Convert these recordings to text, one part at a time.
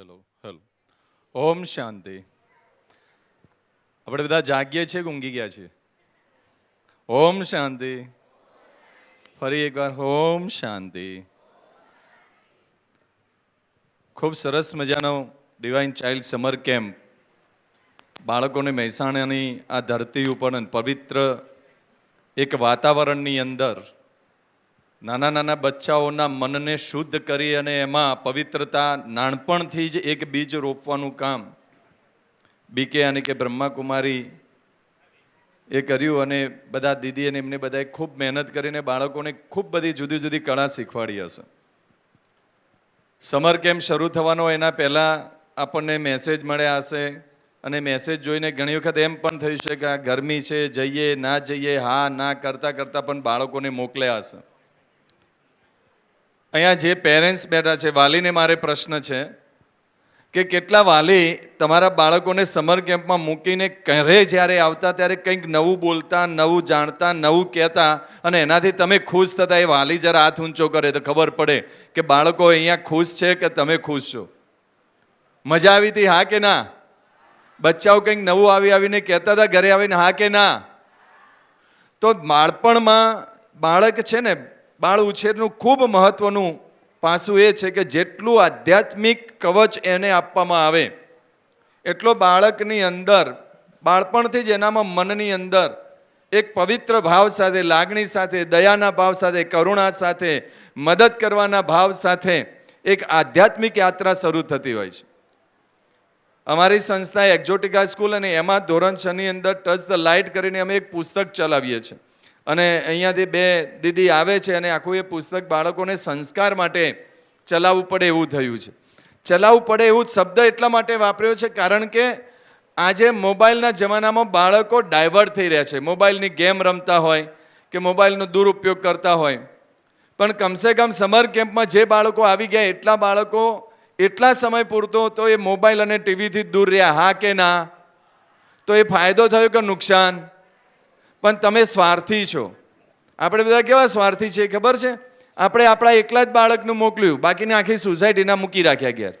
Hello hello. ઓમ શાંતિ. આપણે બધા જાગીએ છીએ ઊંઘી ગયા છીએ? ઓમ શાંતિ. ફરી એકવાર ઓમ શાંતિ. ખૂબ સરસ મજાનો ડિવાઇન ચાઇલ્ડ સમર કેમ્પ બાળકોને મહેસાણાની આ ધરતી ઉપર પવિત્ર એક વાતાવરણની અંદર નાના નાના બચ્ચાઓના મનને શુદ્ધ કરી અને એમાં પવિત્રતા નાનપણથી જ એક બીજ રોપવાનું કામ બીકે અને કે બ્રહ્માકુમારી એ કર્યું અને બધા દીદી અને એમને બધાએ ખૂબ મહેનત કરીને બાળકોને ખૂબ બધી જુદી જુદી કળા શીખવાડી હશે. સમર કેમ્પ શરૂ થવાનો એના પહેલાં આપણને મેસેજ મળ્યા હશે અને મેસેજ જોઈને ઘણી વખત એમ પણ થયું છે કે આ ગરમી છે, જઈએ, ના જઈએ, હા, ના, કરતાં કરતાં પણ બાળકોને મોકલ્યા હશે. અહીંયા જે પેરેન્ટ્સ બેઠા છે, વાલીને મારે પ્રશ્ન છે કે કેટલા વાલી તમારા બાળકોને સમર કેમ્પમાં મૂકીને ઘરે જ્યારે આવતા ત્યારે કંઈક નવું બોલતા, નવું જાણતા, નવું કહેતા અને એનાથી તમે ખુશ થતા, એ વાલી જરા હાથ ઊંચો કરે તો ખબર પડે કે બાળકો અહીંયા ખુશ છે કે તમે ખુશ છો. મજા આવી હતી, હા કે ના? બચ્ચાઓ કંઈક નવું આવી આવીને કહેતા હતા, ઘરે આવીને, હા કે ના? તો બાળપણમાં બાળક છે ને બાળ ઉછેરનું ખૂબ મહત્વનું પાસું એ છે કે જેટલું આધ્યાત્મિક કવચ એને આપવામાં આવે, એટલો બાળકની અંદર, બાળપણથી જ એનામાં મનની અંદર એક પવિત્ર ભાવ સાથે, લાગણી સાથે, દયાના ભાવ સાથે, કરુણા સાથે, મદદ કરવાના ભાવ સાથે એક આધ્યાત્મિક યાત્રા શરૂ થતી હોય છે. અમારી સંસ્થા એક્ઝોટિકા સ્કૂલ અને એમાં ધોરણ છની અંદર ટચ ધ લાઇટ કરીને અમે એક પુસ્તક ચલાવીએ છીએ. અને અહીંયાથી બે દીદી આવે છે અને આખું એ પુસ્તક બાળકોને સંસ્કાર માટે ચલાવવું પડે એવું થયું છે. ચલાવવું પડે એવું શબ્દ એટલા માટે વાપર્યો છે કારણ કે આજે મોબાઈલના જમાનામાં બાળકો ડાયવર્ટ થઈ રહ્યા છે. મોબાઈલની ગેમ રમતા હોય કે મોબાઈલનો દુરુપયોગ કરતા હોય. પણ કમસે કમ સમર કેમ્પમાં જે બાળકો આવી ગયા એટલા બાળકો એટલા સમય પૂરતો તો એ મોબાઈલ અને ટીવીથી દૂર રહ્યા, હા કે ના? તો એ ફાયદો થયો કે નુકસાન? પણ તમે સ્વાર્થી છો. આપણે બધા કેવા સ્વાર્થી છે ખબર છે? આપણે આપણા એકલા જ બાળકનું મોકલ્યું, બાકીની આખી સોસાયટીના મૂકી રાખ્યા ઘેર.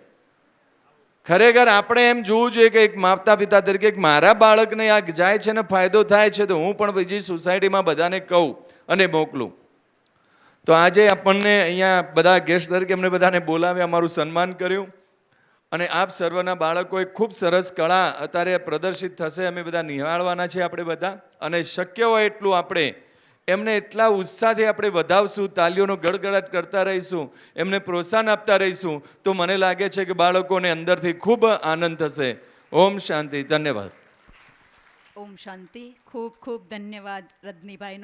ખરેખર આપણે એમ જોવું જોઈએ કે એક માતા પિતા તરીકે મારા બાળકને આ જાય છે ને ફાયદો થાય છે તો હું પણ બીજી સોસાયટીમાં બધાને કહું અને મોકલું. તો આજે આપણને અહીંયા બધા ગેસ્ટ તરીકે અમને બધાને બોલાવ્યા, અમારું સન્માન કર્યું. અને આપ સર્વના બાળકોએ ખૂબ સરસ કળા અત્યારે પ્રદર્શિત થશે. અમે બધા નિહાળવાના છીએ આપણે બધા. અને શક્ય હોય એટલું આપણે એમને એટલા ઉત્સાહથી આપણે વધાવશું, તાલીઓનો ગડગડાટ કરતા રહીશું, એમને પ્રોત્સાહન આપતા રહીશું, તો મને લાગે છે કે બાળકોને અંદરથી ખૂબ આનંદ થશે. ઓમ શાંતિ. ધન્યવાદ. ઓમ શાંતિ. ખૂબ ખૂબ ધન્યવાદ રજનીભાઈનો.